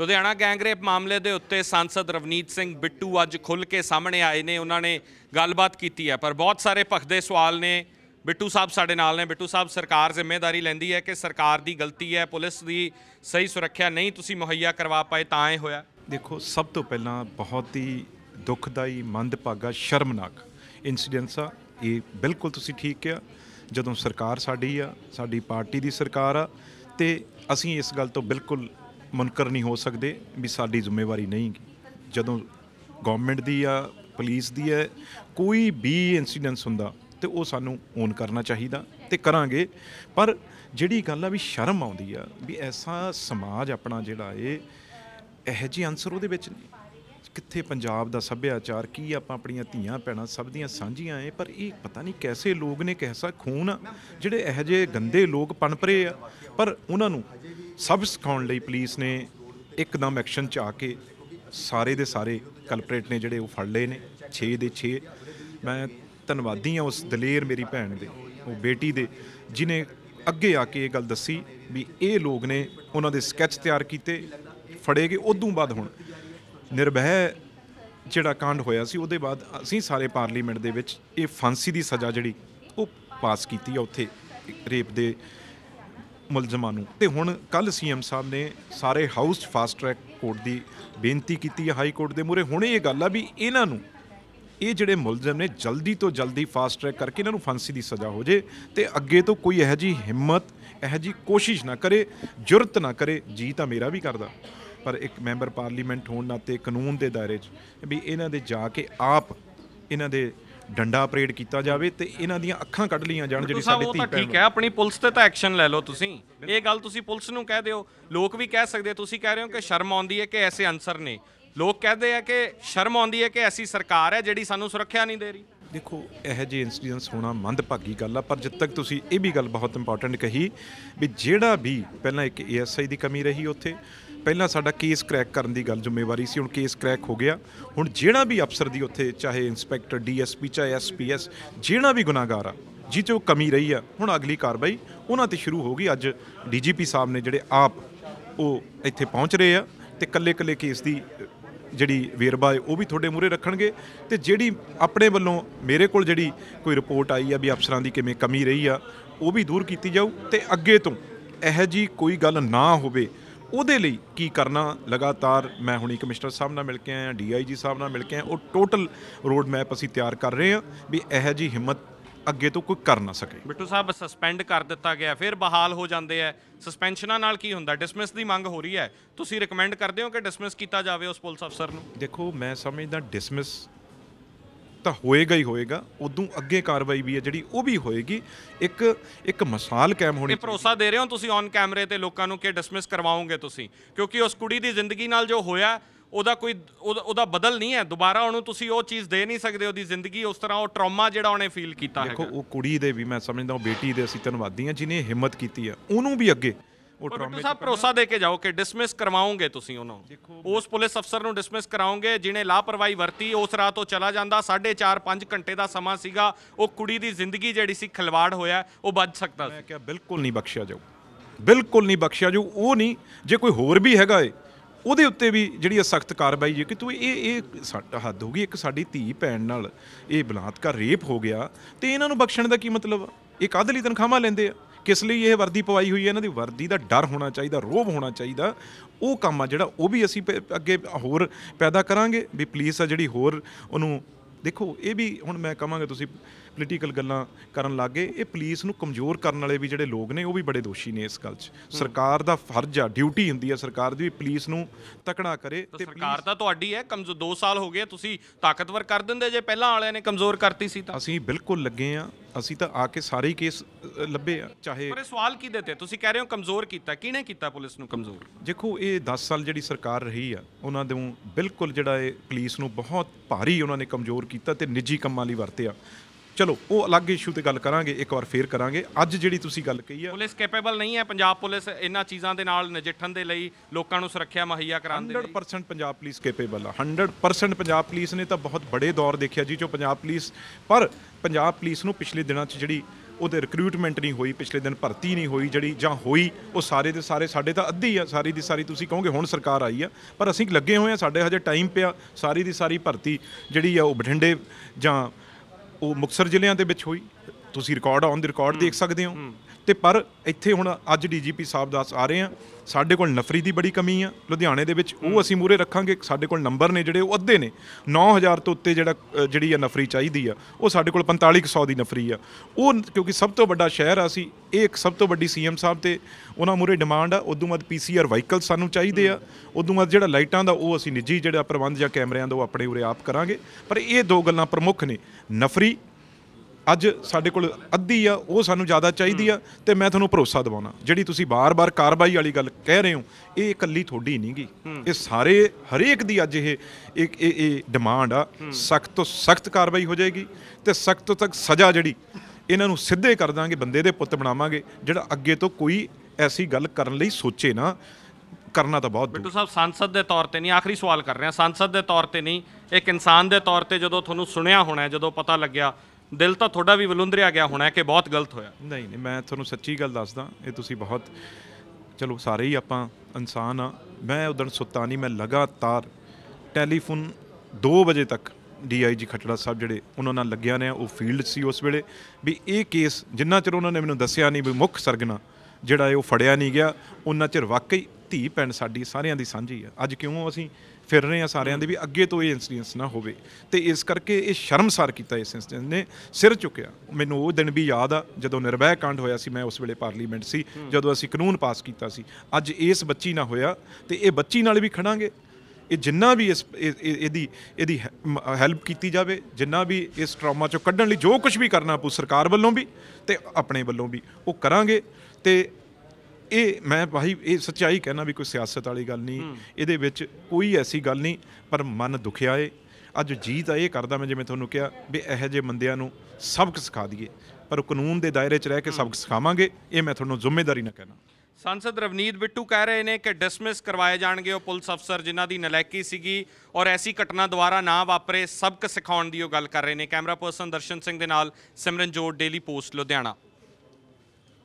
Ludhiana gang rape ਮਾਮਲੇ ਦੇ ਉੱਤੇ ਸੰਸਦ ਰਵਨੀਤ ਸਿੰਘ ਬਿੱਟੂ ਅੱਜ ਖੁੱਲ ਕੇ ਸਾਹਮਣੇ ਆਏ ਨੇ, ਉਹਨਾਂ ਨੇ ਗੱਲਬਾਤ ਕੀਤੀ ਹੈ। ਪਰ ਬਹੁਤ ਸਾਰੇ ਭਖਦੇ ਸਵਾਲ ਨੇ। ਬਿੱਟੂ ਸਾਹਿਬ ਸਾਡੇ ਨਾਲ ਨੇ। ਬਿੱਟੂ ਸਾਹਿਬ, ਸਰਕਾਰ ਜ਼ਿੰਮੇਵਾਰੀ ਲੈਂਦੀ ਹੈ ਕਿ ਸਰਕਾਰ ਦੀ ਗਲਤੀ ਹੈ, ਪੁਲਿਸ ਦੀ ਸਹੀ ਸੁਰੱਖਿਆ ਨਹੀਂ ਤੁਸੀਂ ਮੁਹੱਈਆ ਕਰਵਾ ਪਾਏ ਤਾਂ ਇਹ ਹੋਇਆ? ਦੇਖੋ, ਸਭ ਤੋਂ ਪਹਿਲਾਂ ਬਹੁਤ ਹੀ ਦੁਖਦਾਈ, ਮੰਦਭਾਗਾ, ਸ਼ਰਮਨਾਕ ਇਨਸੀਡੈਂਟਸ ਆ। ਇਹ ਬਿਲਕੁਲ ਤੁਸੀਂ ਠੀਕ ਕਿਹਾ। ਜਦੋਂ ਸਰਕਾਰ ਸਾਡੀ ਆ, ਸਾਡੀ ਪਾਰਟੀ ਦੀ ਸਰਕਾਰ ਆ, ਤੇ ਅਸੀਂ ਇਸ ਗੱਲ ਤੋਂ ਬਿਲਕੁਲ ਮੁਨਕਰ ਨਹੀਂ ਹੋ ਸਕਦੇ ਵੀ ਸਾਡੀ ਜ਼ਿੰਮੇਵਾਰੀ ਨਹੀਂ ਜਦੋਂ ਗਵਰਨਮੈਂਟ ਦੀ ਆ ਪੁਲਿਸ ਦੀ ਹੈ ਕੋਈ ਵੀ ਇਨਸੀਡੈਂਸ ਹੁੰਦਾ ਤੇ ਉਹ ਸਾਨੂੰ ਓਨ ਕਰਨਾ ਚਾਹੀਦਾ ਤੇ ਕਰਾਂਗੇ। ਪਰ ਜਿਹੜੀ ਗੱਲ ਆ ਵੀ ਸ਼ਰਮ ਆਉਂਦੀ ਆ ਵੀ ਐਸਾ ਸਮਾਜ ਆਪਣਾ ਜਿਹੜਾ ਏ, ਇਹੋ ਜਿਹੇ ਅਨਸਰ ਉਹਦੇ ਵਿੱਚ ਨਹੀਂ। ਕਿੱਥੇ ਪੰਜਾਬ ਦਾ ਸੱਭਿਆਚਾਰ, ਕੀ ਆਪਾਂ ਆਪਣੀਆਂ ਧੀਆਂ ਭੈਣਾਂ ਸਭ ਦੀਆਂ ਸਾਂਝੀਆਂ ਏ, ਪਰ ਇਹ ਪਤਾ ਨਹੀਂ ਕੈਸੇ ਲੋਕ ਨੇ, ਕੈਸਾ ਖੂਨ ਆ, ਜਿਹੜੇ ਇਹੋ ਜਿਹੇ ਗੰਦੇ ਲੋਕ ਪਨਪਰੇ ਆ। ਪਰ ਉਹਨਾਂ ਨੂੰ ਸਭ ਸਿਖਾਉਣ ਲਈ ਪੁਲਿਸ ਨੇ ਇੱਕਦਮ ਐਕਸ਼ਨ ਚ ਆ ਕੇ ਸਾਰੇ ਦੇ ਸਾਰੇ ਕਲਪਰੇਟ ਨੇ ਜਿਹੜੇ ਉਹ ਫੜ ਲਏ ਨੇ 6 ਦੇ 6 ਮੈਂ ਧੰਨਵਾਦੀ ਆ ਉਸ ਦਲੇਰ ਮੇਰੀ ਭੈਣ ਦੇ, ਉਹ ਬੇਟੀ ਦੇ, ਜਿਨੇ ਅੱਗੇ ਆ ਕੇ ਇਹ ਗੱਲ ਦੱਸੀ ਵੀ ਇਹ ਲੋਕ ਨੇ ਉਹਨਾਂ ਦੇ ਸਕੈਚ ਤਿਆਰ ਕੀਤੇ, ਫੜੇ ਗਏ। ਉਦੋਂ ਬਾਅਦ ਹੁਣ ਨਿਰਭੈ ਜਿਹੜਾ ਕਾਂਡ ਹੋਇਆ ਸੀ, ਉਹਦੇ ਬਾਅਦ ਅਸੀਂ ਸਾਰੇ ਪਾਰਲੀਮੈਂਟ ਦੇ ਵਿੱਚ ਇਹ ਫਾਂਸੀ ਦੀ ਸਜ਼ਾ ਜਿਹੜੀ, ਉਹ ਪਾਸ ਕੀਤੀ ਆ ਉੱਥੇ ਰੇਪ ਦੇ ਮੁਲਜ਼ਮਾਂ ਨੂੰ। ਤੇ ਹੁਣ ਕੱਲ ਸੀਐਮ ਸਾਹਿਬ ਨੇ ਸਾਰੇ ਹਾਊਸ 'ਚ ਫਾਸਟ ਟਰੈਕ ਕੋਰਟ ਦੀ ਬੇਨਤੀ ਕੀਤੀ ਹੈ ਹਾਈ ਕੋਰਟ ਦੇ ਮੂਹਰੇ। ਹੁਣ ਇਹ ਗੱਲ ਆ ਵੀ ਇਹਨਾਂ ਨੂੰ, ਇਹ ਜਿਹੜੇ ਮੁਲਜ਼ਮ ਨੇ, ਜਲਦੀ ਤੋਂ ਜਲਦੀ ਫਾਸਟ ਟਰੈਕ ਕਰਕੇ ਇਹਨਾਂ ਨੂੰ ਫਾਂਸੀ ਦੀ ਸਜ਼ਾ ਹੋ ਜੇ ਤੇ ਅੱਗੇ ਤੋਂ ਕੋਈ ਇਹੋ ਜੀ ਹਿੰਮਤ, ਇਹੋ ਜੀ ਕੋਸ਼ਿਸ਼ ਨਾ ਕਰੇ, ਜੁਰਤ ਨਾ ਕਰੇ, ਜੀ ਤਾਂ ਮੇਰਾ ਵੀ ਕਰਦਾ। ਪਰ ਇੱਕ ਮੈਂਬਰ ਪਾਰਲੀਮੈਂਟ ਹੋਣ ਨਾਤੇ ਕਾਨੂੰਨ ਦੇ ਦਾਇਰੇ 'ਚ ਵੀ ਇਹਨਾਂ ਦੇ ਜਾ ਕੇ ਆਪ ਇਹਨਾਂ ਦੇ ਡੰਡਾ ਪਰੇਡ ਕੀਤਾ ਜਾਵੇ ਤੇ ਇਹਨਾਂ ਦੀਆਂ ਅੱਖਾਂ ਕੱਢ ਲਈਆਂ ਜਾਣ ਜਿਹੜੀ ਸਾਡੇ ਧੀ ਤਾਂ ਭੈਣ ਠੀਕ ਹੈ ਆਪਣੀ ਪੁਲਿਸ ਤੇ ਤਾਂ ਐਕਸ਼ਨ ਲੈ ਲਓ ਤੁਸੀਂ। ਇਹ ਗੱਲ ਤੁਸੀਂ ਪੁਲਿਸ ਨੂੰ ਕਹਿ ਦਿਓ। ਲੋਕ ਵੀ ਕਹਿ ਸਕਦੇ ਤੁਸੀਂ ਕਹਿ ਰਹੇ ਹੋ ਕਿ ਸ਼ਰਮ ਆਉਂਦੀ ਹੈ ਕਿ ਐਸੇ ਅਨਸਰ ਨੇ। ਲੋਕ ਕਹਦੇ ਆ ਕਿ ਸ਼ਰਮ ਆਉਂਦੀ ਹੈ ਕਿ ਐਸੀ ਸਰਕਾਰ ਹੈ ਜਿਹੜੀ ਸਾਨੂੰ ਸੁਰੱਖਿਆ ਨਹੀਂ ਦੇ ਰਹੀ। ਦੇਖੋ ਇਹੋ ਜਿਹੇ ਇਨਸੀਡੈਂਟਸ ਹੋਣਾ ਮੰਦਭਾਗੀ ਗੱਲ ਆ ਪਰ ਜਦ ਤੱਕ ਤੁਸੀਂ ਇਹ ਵੀ ਗੱਲ ਬਹੁਤ ਇੰਪੋਰਟੈਂਟ ਕਹੀ ਵੀ ਜਿਹੜਾ ਵੀ ਪਹਿਲਾਂ ਇੱਕ ਏਐਸਆਈ ਦੀ ਕਮੀ ਰਹੀ ਉੱਥੇ ਪਹਿਲਾਂ ਸਾਡਾ ਕੇਸ ਕ੍ਰੈਕ ਕਰਨ ਦੀ ਗੱਲ ਜ਼ਿੰਮੇਵਾਰੀ ਸੀ, ਹੁਣ ਕੇਸ ਕ੍ਰੈਕ ਹੋ ਗਿਆ। ਹੁਣ ਜਿਹੜਾ ਵੀ ਅਫਸਰ ਦੀ ਉੱਥੇ, ਚਾਹੇ ਇੰਸਪੈਕਟਰ ਡੀਐਸਪੀ ਚਾਹੇ ਐਸਪੀਐਸ ਜਿਹੜਾ ਵੀ ਗੁਨਾਹਗਾਰ ਆ ਜਿਹ 'ਚ ਉਹ ਕਮੀ ਰਹੀ ਆ, ਹੁਣ ਅਗਲੀ ਕਾਰਵਾਈ ਉਹਨਾਂ ਤੇ ਸ਼ੁਰੂ ਹੋ ਗਈ। ਅੱਜ ਡੀਜੀਪੀ ਸਾਹਿਬ ਨੇ ਜਿਹੜੇ ਆਪ ਉਹ ਇੱਥੇ ਪਹੁੰਚ ਰਹੇ ਆ ਤੇ ਕੱਲੇ ਕੱਲੇ ਕੇਸ ਦੀ ਜਿਹੜੀ ਵੇਰਵਾ ਹੈ, ਉਹ ਵੀ ਤੁਹਾਡੇ ਮੂਹਰੇ ਰੱਖਣਗੇ। ਤੇ ਜਿਹੜੀ ਆਪਣੇ ਵੱਲੋਂ ਮੇਰੇ ਕੋਲ ਜਿਹੜੀ ਕੋਈ ਰਿਪੋਰਟ ਆਈ ਆ ਵੀ ਅਫਸਰਾਂ ਦੀ ਕਿਵੇਂ ਕਮੀ ਰਹੀ ਆ, ਉਹ ਵੀ ਦੂਰ ਕੀਤੀ ਜਾਊ ਤੇ ਅੱਗੇ ਤੋਂ ਇਹੋ ਜੀ ਕੋਈ ਗੱਲ ਨਾ ਹੋਵੇ ਉਹਦੇ ਲਈ ਕੀ ਕਰਨਾ? ਲਗਾਤਾਰ ਮੈਂ ਹੁਣੀ ਕਮਿਸ਼ਨਰ ਸਾਹਿਬ ਨਾਲ ਮਿਲ ਕੇ ਆਇਆ ਡੀਆਈਜੀ ਸਾਹਿਬ ਨਾਲ ਮਿਲ ਕੇ ਆਇਆ। ਉਹ ਟੋਟਲ ਰੋਡ ਮੈਪ ਅਸੀਂ ਤਿਆਰ ਕਰ ਰਹੇ ਹਾਂ ਵੀ ਇਹੋ ਜੀ ਹਿੰਮਤ ਅੱਗੇ ਤੋਂ ਕੋਈ ਕਰ ਨਾ ਸਕੇ। ਬਿੱਟੂ ਸਾਹਿਬ ਸਸਪੈਂਡ ਕਰ ਦਿੱਤਾ ਗਿਆ। ਫਿਰ ਬਹਾਲ ਹੋ ਜਾਂਦੇ ਆ। ਸਸਪੈਂਸ਼ਨਾਂ ਨਾਲ ਕੀ ਹੁੰਦਾ? ਡਿਸਮਿਸ ਦੀ ਮੰਗ ਹੋ ਰਹੀ ਹੈ। ਤੁਸੀਂ ਰეკਮੈਂਡ ਕਰਦੇ ਹੋ ਕਿ ਡਿਸਮਿਸ ਕੀਤਾ ਜਾਵੇ ਉਸ ਪੁਲਿਸ ਅਫਸਰ ਨੂੰ? ਦੇਖੋ ਮੈਂ ਸਮਝਦਾ ਡਿਸਮਿਸ ਤਾਂ ਹੋਏਗਾ ਹੀ ਹੋਏਗਾ ਉਦੋਂ ਅੱਗੇ ਕਾਰਵਾਈ ਵੀ ਹੈ ਜਿਹੜੀ ਉਹ ਵੀ ਹੋਏਗੀ ਇੱਕ ਇੱਕ ਮਿਸਾਲ ਕਾਇਮ ਹੋਣੀ ਇਹ ਭਰੋਸਾ ਦੇ ਰਹੇ ਹੋ ਤੁਸੀਂ ਔਨ ਕੈਮਰੇ ਤੇ ਲੋਕਾਂ ਨੂੰ ਕਿ ਡਿਸਮਿਸ ਕਰਵਾਓਗੇ ਤੁਸੀਂ? ਕਿਉਂਕਿ ਉਸ ਕੁੜੀ ਦੀ ਜ਼ਿੰਦਗੀ ਨਾਲ ਜੋ ਹੋਇਆ ਉਹਦਾ ਕੋਈ ਉਹਦਾ ਬਦਲ ਨਹੀਂ ਹੈ। ਦੁਬਾਰਾ ਉਹਨੂੰ ਤੁਸੀਂ ਉਹ ਚੀਜ਼ ਦੇ ਨਹੀਂ ਸਕਦੇ ਉਹਦੀ ਜ਼ਿੰਦਗੀ ਉਸ ਤਰ੍ਹਾਂ ਉਹ ਟਰਾਮਾ ਜਿਹੜਾ ਉਹਨੇ ਫੀਲ ਕੀਤਾ ਦੇਖੋ ਹੈਗਾ। ਉਹ ਕੁੜੀ ਦੇ ਵੀ ਮੈਂ ਸਮਝਦਾ ਉਹ ਬੇਟੀ ਦੇ ਅਸੀਂ ਧੰਨਵਾਦੀ ਹਾਂ ਜਿਨੇ ਹਿੰਮਤ ਕੀਤੀ ਆ ਉਹਨੂੰ ਵੀ ਅੱਗੇ ਉਹ ਟਰਾਮੇ ਸਾਹਿਬ ਭਰੋਸਾ ਦੇ ਕੇ ਜਾਓ ਕਿ ਡਿਸਮਿਸ ਕਰਵਾਓਗੇ ਤੁਸੀਂ ਉਹਨੂੰ। ਉਸ ਪੁਲਿਸ ਅਫਸਰ ਨੂੰ ਡਿਸਮਿਸ ਕਰਾਓਗੇ ਜਿਹਨੇ ਲਾਪਰਵਾਹੀ ਵਰਤੀ ਉਸ ਰਾਹ ਤੋਂ ਚਲਾ ਜਾਂਦਾ 4.5 5 ਘੰਟੇ ਦਾ ਸਮਾਂ ਸੀਗਾ ਉਹ ਕੁੜੀ ਦੀ ਜ਼ਿੰਦਗੀ ਜਿਹੜੀ ਸੀ ਖਿਲਵਾੜ ਹੋਇਆ ਉਹ ਬਚ ਸਕਦਾ ਸੀ। ਮੈਂ ਕਿਹਾ ਬਿਲਕੁਲ ਨਹੀਂ ਬਖਸ਼ਿਆ ਜਾਊ। ਬਿਲਕੁਲ ਨਹੀਂ ਬਖਸ਼ਿਆ ਜਾਊ। ਉਹ ਨਹੀਂ ਜੇ ਕੋਈ ਹੋਰ ਵੀ ਹੈਗਾ ਏ ਉਹਦੇ ਉੱਤੇ ਵੀ ਜਿਹੜੀ ਇਹ ਸਖਤ ਕਾਰਵਾਈ ਹੈ ਕਿ ਤੂੰ ਇਹ ਇਹ ਹੱਦ ਹੋ ਗਈ ਇੱਕ ਸਾਡੀ ਧੀ ਭੈਣ ਨਾਲ ਇਹ ਬਲਾਤਕਾਰ ਰੇਪ ਹੋ ਗਿਆ ਤੇ ਇਹਨਾਂ ਨੂੰ ਬਖਸ਼ਣ ਦਾ ਕੀ ਮਤਲਬ? ਇਹ ਕਾਹਦੇ ਲਈ ਤਨਖਾਹਾਂ ਲੈਂਦੇ ਆ? ਕਿਸ ਲਈ ਇਹ ਵਰਦੀ ਪਵਾਈ ਹੋਈ ਹੈ? ਇਹਨਾਂ ਦੀ ਵਰਦੀ ਦਾ ਡਰ ਹੋਣਾ ਚਾਹੀਦਾ ਰੋਬ ਹੋਣਾ ਚਾਹੀਦਾ। ਉਹ ਕੰਮ ਆ ਜਿਹੜਾ, ਉਹ ਵੀ ਅਸੀਂ ਪ- ਅੱਗੇ ਹੋਰ ਪੈਦਾ ਕਰਾਂਗੇ। ਵੀ ਪੁਲਿਸ ਆ ਜਿਹੜੀ ਹੋਰ ਉਹਨੂੰ, ਦੇਖੋ, ਇਹ ਵੀ ਹੁਣ ਮੈਂ ਕਹਾਂਗਾ ਤੁਸੀਂ ਪੋਲੀਟੀਕਲ ਗੱਲਾਂ ਕਰਨ ਲੱਗੇ ਇਹ ਪੁਲਿਸ ਨੂੰ ਕਮਜ਼ੋਰ ਕਰਨ ਵਾਲੇ ਵੀ ਜਿਹੜੇ ਲੋਕ ਨੇ ਉਹ ਵੀ ਬੜੇ ਦੋਸ਼ੀ ਨੇ ਇਸ ਗੱਲ 'ਚ। ਸਰਕਾਰ ਦਾ ਫਰਜ਼ ਆ ਡਿਊਟੀ ਹੁੰਦੀ ਆ ਸਰਕਾਰ ਦੀ ਵੀ ਪੁਲਿਸ ਨੂੰ ਤਕੜਾ ਕਰੇ ਤਾਂ ਸਰਕਾਰ ਤਾਂ ਤੁਹਾਡੀ ਹੈ ਕਮਜ਼ੋਰ 2 ਸਾਲ ਹੋ ਗਏ ਤੁਸੀਂ ਤਾਕਤਵਰ ਕਰ ਦਿੰਦੇ ਜੇ ਪਹਿਲਾਂ ਵਾਲਿਆਂ ਨੇ ਕਮਜ਼ੋਰ ਕਰਤੀ ਸੀ ਤਾਂ। ਅਸੀਂ ਬਿਲਕੁਲ ਲੱਗੇ ਆ ਅਸੀਂ ਤਾਂ ਆ ਕੇ ਸਾਰੇ ਕੇਸ ਲੱਭੇ ਆ ਚਾਹੇ ਪਰ ਇਹ ਸਵਾਲ ਕਿਹਦੇ ਤੇ? ਤੁਸੀਂ ਕਹਿ ਰਹੇ ਹੋ ਕਮਜ਼ੋਰ ਕੀਤਾ ਕਿਹਨੇ ਕੀਤਾ ਪੁਲਿਸ ਨੂੰ ਕਮਜ਼ੋਰ? ਦੇਖੋ ਇਹ 10 ਸਾਲ ਜਿਹੜੀ ਸਰਕਾਰ ਰਹੀ ਆ ਉਹਨਾਂ ਦੇ ਬਿਲਕੁਲ ਜਿਹੜਾ ਇਹ ਪੁਲਿਸ ਨੂੰ ਬਹੁਤ ਭਾਰੀ ਉਹਨਾਂ ਨੇ ਕਮਜ਼ੋਰ ਕੀਤਾ ਤੇ ਨਿੱਜੀ ਕੰਮਾਂ ਲਈ ਵਰਤਿਆ। ਚਲੋ ਉਹ ਅਲੱਗ ਇਸ਼ੂ ਤੇ ਗੱਲ ਕਰਾਂਗੇ ਇੱਕ ਵਾਰ ਫੇਰ ਕਰਾਂਗੇ। ਅੱਜ ਜਿਹੜੀ ਤੁਸੀਂ ਗੱਲ ਕਹੀ ਆ ਪੁਲਿਸ ਕੈਪੇਬਲ ਨਹੀਂ ਹੈ ਪੰਜਾਬ ਪੁਲਿਸ ਇਹਨਾਂ ਚੀਜ਼ਾਂ ਦੇ ਨਾਲ ਨਜਿੱਠਣ ਦੇ ਲਈ ਲੋਕਾਂ ਨੂੰ ਸੁਰੱਖਿਆ ਮੁਹੱਈਆ ਕਰਾਉਣ ਦੇ ਲਈ। 100% ਪੰਜਾਬ ਪੁਲਿਸ ਕੈਪੇਬਲ ਆ। 100% ਪੰਜਾਬ ਪੁਲਿਸ ਨੇ ਤਾਂ ਬਹੁਤ ਬੜੇ ਦੌਰ ਦੇਖਿਆ ਜੀ ਜੋ ਪੰਜਾਬ ਪੁਲਿਸ ਪਰ ਪੰਜਾਬ ਪੁਲਿਸ ਨੂੰ ਪਿਛਲੇ ਦਿਨਾਂ 'ਚ ਜਿਹੜੀ ਉਹਦੇ ਰਿਕਰੂਟਮੈਂਟ ਨਹੀਂ ਹੋਈ ਪਿਛਲੇ ਦਿਨ ਭਰਤੀ ਨਹੀਂ ਹੋਈ ਜਿਹੜੀ ਜਾਂ ਹੋਈ ਉਹ ਸਾਰੇ ਦੇ ਸਾਰੇ ਸਾਡੇ ਤਾਂ ਅੱਧੀ ਆ ਸਾਰੀ ਦੀ ਸਾਰੀ ਤੁਸੀਂ ਕਹੋਗੇ ਹੁਣ ਸਰਕਾਰ ਆਈ ਆ ਪਰ ਅਸੀਂ ਲੱਗੇ ਹੋਏ ਆ ਸਾਡੇ ਹਜੇ ਟਾਈਮ ਪਿਆ ਸਾਰੀ ਦੀ ਸਾਰੀ ਭਰਤੀ ਜਿਹੜੀ ਆ ਉਹ ਬਠਿੰਡੇ ਜਾਂ ਉਹ ਮੁਕਤਸਰ ਜ਼ਿਲ੍ਹਿਆਂ ਦੇ ਵਿੱਚ ਹੋਈ। ਤੁਸੀਂ ਰਿਕਾਰਡ ਔਨ ਦੀ ਰਿਕਾਰਡ ਦੇਖ ਸਕਦੇ ਹੋ। ਤੇ ਪਰ ਇੱਥੇ ਹੁਣ ਅੱਜ ਡੀਜੀਪੀ ਸਾਹਿਬ ਦਾਸ ਆ ਰਹੇ ਆ, ਸਾਡੇ ਕੋਲ ਨਫਰੀ ਦੀ ਬੜੀ ਕਮੀ ਆ, ਲੁਧਿਆਣੇ ਦੇ ਵਿੱਚ ਉਹ ਅਸੀਂ ਮੂਰੇ ਰੱਖਾਂਗੇ, ਸਾਡੇ ਕੋਲ ਨੰਬਰ ਨੇ ਜਿਹੜੇ ਉਹ ਅੱਧੇ ਨੇ 9000 ਤੋਂ ਉੱਤੇ ਜਿਹੜਾ ਜਿਹੜੀ ਆ ਨਫਰੀ ਚਾਹੀਦੀ ਆ, ਉਹ ਸਾਡੇ ਕੋਲ 4500 ਦੀ ਨਫਰੀ ਆ। ਉਹ ਕਿਉਂਕਿ ਸਭ ਤੋਂ ਵੱਡਾ ਸ਼ਹਿਰ ਆ ਅਸੀਂ, ਇਹ ਇੱਕ ਸਭ ਤੋਂ ਵੱਡੀ ਸੀਐਮ ਸਾਹਿਬ ਤੇ ਉਹਨਾਂ ਮੂਰੇ ਡਿਮਾਂਡ ਆ, ਉਦੋਂ ਬਾਅਦ ਪੀਸੀਆਰ ਵਹੀਕਲ ਸਾਨੂੰ ਚਾਹੀਦੇ ਆ, ਉਦੋਂ ਬਾਅਦ ਜਿਹੜਾ ਲਾਈਟਾਂ ਦਾ ਉਹ ਅਸੀਂ ਨਿੱਜੀ ਜਿਹੜਾ ਪ੍ਰਬੰਧ ਜਾਂ ਕੈਮਰਿਆਂ ਦਾ ਉਹ ਆਪਣੇ ਉਰੇ ਆਪ ਕਰਾਂਗੇ, ਪਰ ਇਹ ਦੋ ਗੱਲਾਂ ਪ੍ਰਮੁੱਖ ਨੇ, ਨਫਰੀ ਅੱਜ ਸਾਡੇ ਕੋਲ ਅੱਧੀ ਆ ਉਹ ਸਾਨੂੰ ਜ਼ਿਆਦਾ ਚਾਹੀਦੀ ਆ ਤੇ ਮੈਂ ਤੁਹਾਨੂੰ ਭਰੋਸਾ ਦਿਵਾਉਣਾ। ਜਿਹੜੀ ਤੁਸੀਂ ਬਾਰ-ਬਾਰ ਕਾਰਵਾਈ ਵਾਲੀ ਗੱਲ ਕਹਿ ਰਹੇ ਹੋ ਇਹ ਇਕੱਲੀ ਤੁਹਾਡੀ ਨਹੀਂਗੀ ਇਹ ਸਾਰੇ ਹਰੇਕ ਦੀ ਅੱਜ ਇਹ ਇੱਕ ਇਹ ਇਹ ਡਿਮਾਂਡ ਆ ਸਖਤ ਤੋਂ ਸਖਤ ਕਾਰਵਾਈ ਹੋ ਜਾਏਗੀ ਤੇ ਸਖਤ ਤੋਂ ਤੱਕ ਸਜ਼ਾ ਜਿਹੜੀ ਇਹਨਾਂ ਨੂੰ ਸਿੱਧੇ ਕਰ ਦਾਂਗੇ ਬੰਦੇ ਦੇ ਪੁੱਤ ਬਣਾਵਾਂਗੇ ਜਿਹੜਾ ਅੱਗੇ ਤੋਂ ਕੋਈ ਐਸੀ ਗੱਲ ਕਰਨ ਲਈ ਸੋਚੇ ਨਾ ਕਰਨਾ ਤਾਂ ਬਹੁਤ ਬਿੱਟੂ ਸਾਹਿਬ ਸੰਸਦ ਦੇ ਤੌਰ ਤੇ ਨਹੀਂ ਆਖਰੀ ਸਵਾਲ ਕਰ ਰਹੇ। ਹਾਂ ਸੰਸਦ ਦੇ ਤੌਰ ਤੇ ਨਹੀਂ ਇੱਕ ਇਨਸਾਨ ਦੇ ਤੌਰ ਤੇ ਜਦੋਂ ਤੁਹਾਨੂੰ ਸੁਣਿਆ ਹੋਣਾ ਜਦੋਂ ਪਤਾ ਲੱਗਿਆ ਦਿਲ ਤਾਂ ਤੁਹਾਡਾ ਵੀ ਵਲੁੰਦਰਿਆ ਗਿਆ ਹੋਣਾ ਹੈ ਕਿ ਬਹੁਤ ਗਲਤ ਹੋਇਆ। ਨਹੀਂ ਨਹੀਂ, ਮੈਂ ਤੁਹਾਨੂੰ ਸੱਚੀ ਗੱਲ ਦੱਸਦਾ, ਇਹ ਤੁਸੀਂ ਬਹੁਤ, ਚਲੋ ਸਾਰੇ ਹੀ ਆਪਾਂ ਇਨਸਾਨ ਆ। ਮੈਂ ਉਦੋਂ ਸੁੱਤਾ ਨਹੀਂ, ਮੈਂ ਲਗਾਤਾਰ ਟੈਲੀਫੋਨ 2 ਵਜੇ ਤੱਕ ਡੀਆਈਜੀ ਖਟੜਾ ਸਾਹਿਬ ਜਿਹੜੇ ਉਹਨਾਂ ਨਾਲ ਲੱਗਿਆ ਨੇ, ਉਹ ਫੀਲਡ ਸੀ ਉਸ ਵੇਲੇ, ਵੀ ਇਹ ਕੇਸ ਜਿੰਨਾ ਚਿਰ ਉਹਨਾਂ ਨੇ ਮੈਨੂੰ ਦੱਸਿਆ ਨਹੀਂ ਵੀ ਮੁੱਖ ਸਰਗਨਾ ਜਿਹੜਾ ਹੈ ਉਹ ਫੜਿਆ ਨਹੀਂ ਗਿਆ, ਉਹਨਾਂ ਚਿਰ ਵਾਕਈ ਧੀ ਭੈਣ ਸਾਡੀ ਸਾਰਿਆਂ ਦੀ ਸਾਂਝੀ ਆ। ਅੱਜ ਕਿਉਂ ਅਸੀਂ ਫਿਰ ਰਹੇ ਆ ਸਾਰਿਆਂ ਦੇ ਵੀ ਅੱਗੇ ਤੋਂ ਇਹ ਇਨਸੀਡੈਂਸ ਨਾ ਹੋਵੇ। ਤੇ ਇਸ ਕਰਕੇ ਇਹ ਸ਼ਰਮਸਾਰ ਕੀਤਾ ਇਸ ਇਨਸੀਡੈਂਸ ਨੇ, ਸਿਰ ਚੁੱਕਿਆ। ਮੈਨੂੰ ਉਹ ਦਿਨ ਵੀ ਯਾਦ ਆ, ਜਦੋਂ ਨਿਰਭੈ ਕਾਂਡ ਹੋਇਆ ਸੀ, ਮੈਂ ਉਸ ਵੇਲੇ ਪਾਰਲੀਮੈਂਟ ਸੀ, ਜਦੋਂ ਅਸੀਂ ਕਾਨੂੰਨ ਪਾਸ ਕੀਤਾ ਸੀ। ਅੱਜ ਇਸ ਬੱਚੀ ਨਾਲ ਹੋਇਆ ਤੇ ਇਹ ਬੱਚੀ ਨਾਲ ਵੀ ਖੜਾਂਗੇ। ਇਹ ਜਿੰਨਾ ਵੀ ਇਸ ਇਹਦੀ ਇਹਦੀ ਹੈਲਪ ਕੀਤੀ ਜਾਵੇ, ਜਿੰਨਾ ਵੀ ਇਸ ਟਰਾਮਾ ਚੋਂ ਕੱਢਣ ਲਈ ਜੋ ਕੁਝ ਵੀ ਕਰਨਾ ਪਊ, ਸਰਕਾਰ ਵੱਲੋਂ ਵੀ ਤੇ ਆਪਣੇ ਵੱਲੋਂ ਵੀ, ਉਹ ਕਰਾਂਗੇ। ਤੇ ਇਹ ਮੈਂ ਭਾਈ ਇਹ ਸੱਚਾਈ ਕਹਿਣਾ ਵੀ ਕੋਈ ਸਿਆਸਤ ਵਾਲੀ ਗੱਲ ਨਹੀਂ ਇਹਦੇ ਵਿੱਚ ਕੋਈ ਐਸੀ ਗੱਲ ਨਹੀਂ ਪਰ ਮਨ ਦੁਖਿਆ ਏ। ਅੱਜ ਜੀ ਤਾਂ ਇਹ ਕਰਦਾ ਮੈਂ ਜਿਵੇਂ ਤੁਹਾਨੂੰ ਕਿਹਾ ਵੀ ਇਹੋ ਜਿਹੇ ਬੰਦਿਆਂ ਨੂੰ ਸਬਕ ਸਿਖਾ ਦਈਏ। ਪਰ ਕਾਨੂੰਨ ਦੇ ਦਾਇਰੇ 'ਚ ਰਹਿ ਕੇ ਸਬਕ ਸਿਖਾਵਾਂਗੇ ਇਹ ਮੈਂ ਤੁਹਾਨੂੰ ਜ਼ਿੰਮੇਵਾਰੀ ਨਾਲ ਕਹਿਣਾ। ਸੰਸਦ ਰਵਨੀਤ ਬਿੱਟੂ ਕਹਿ ਰਹੇ ਨੇ ਕਿ ਡਿਸਮਿਸ ਕਰਵਾਏ ਜਾਣਗੇ ਉਹ ਪੁਲਿਸ ਅਫਸਰ ਜਿਨ੍ਹਾਂ ਦੀ ਨਲਾਇਕੀ ਸੀਗੀ ਔਰ ਐਸੀ ਘਟਨਾ ਦੁਬਾਰਾ ਨਾ ਵਾਪਰੇ ਸਬਕ ਸਿਖਾਉਣ ਦੀ ਉਹ ਗੱਲ ਕਰ ਰਹੇ ਨੇ। ਕੈਮਰਾ ਪਰਸਨ ਦਰਸ਼ਨ ਸਿੰਘ ਦੇ ਨਾਲ ਸਿਮਰਨਜੋਤ ਡੇਲੀ ਪੋਸਟ ਲੁਧਿਆਣਾ।